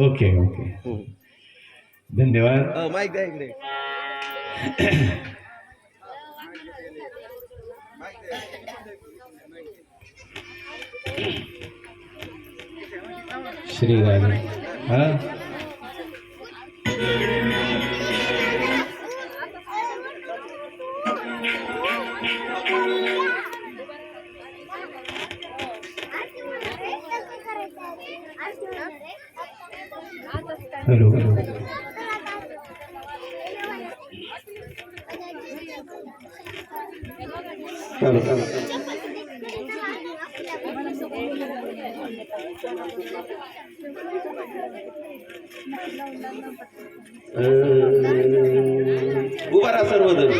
Okay okay. धन्यवाद. Mic द्या इकडे. श्री राधे हा? हॅलो चालू हॅलो. उभा राहा सर्वजण.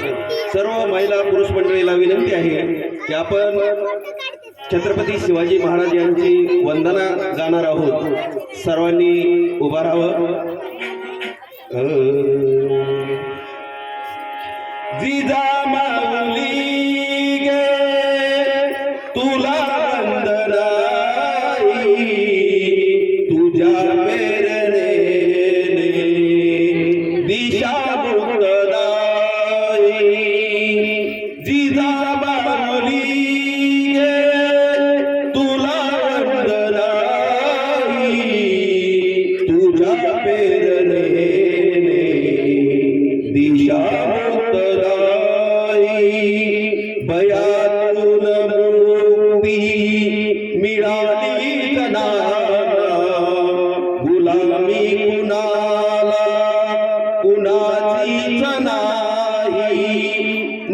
सर्व महिला पुरुष मंडळीला विनंती आहे की आपण छत्रपती शिवाजी महाराज यांची वंदना गाणार आहोत. सर्वांनी उभा राहावं. जिजा माऊली गे. तुला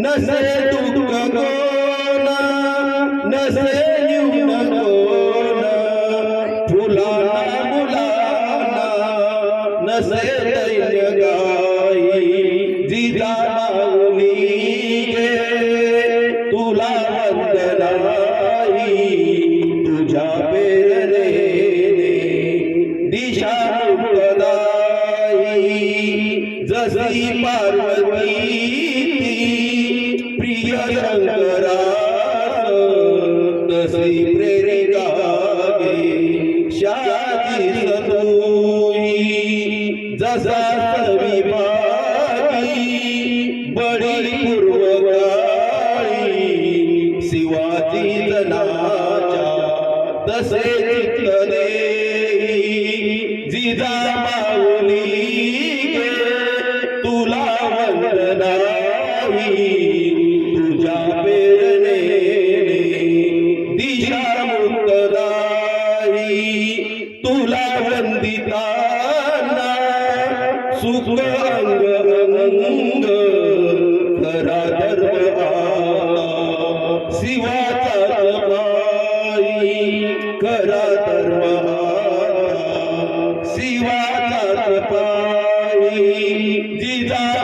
नसे दुःख कोण नसे दिशा मुक्तदाई जशी पार्वती जसा सविपाई बडी पूर्वकाळी शिवाजी जनाच्या तसे चित्त देई जिजा माऊली सुख अंग अंग खरा धर्म आला शिवाचा पायी खरा धर्म शिवाचा पायी जिजा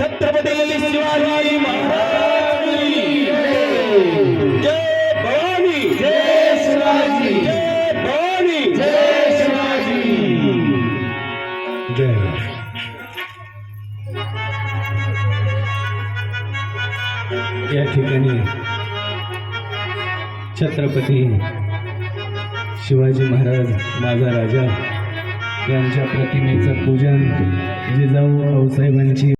छत्रपती शिवाजी महाराज जय भवानी जय शिवाजी. जय भवानी जय शिवाजी. जय या ठिकाणी छत्रपती शिवाजी महाराज माझा राजा यांच्या प्रतिमेचं पूजन जिजाऊ भाऊसाहेबांची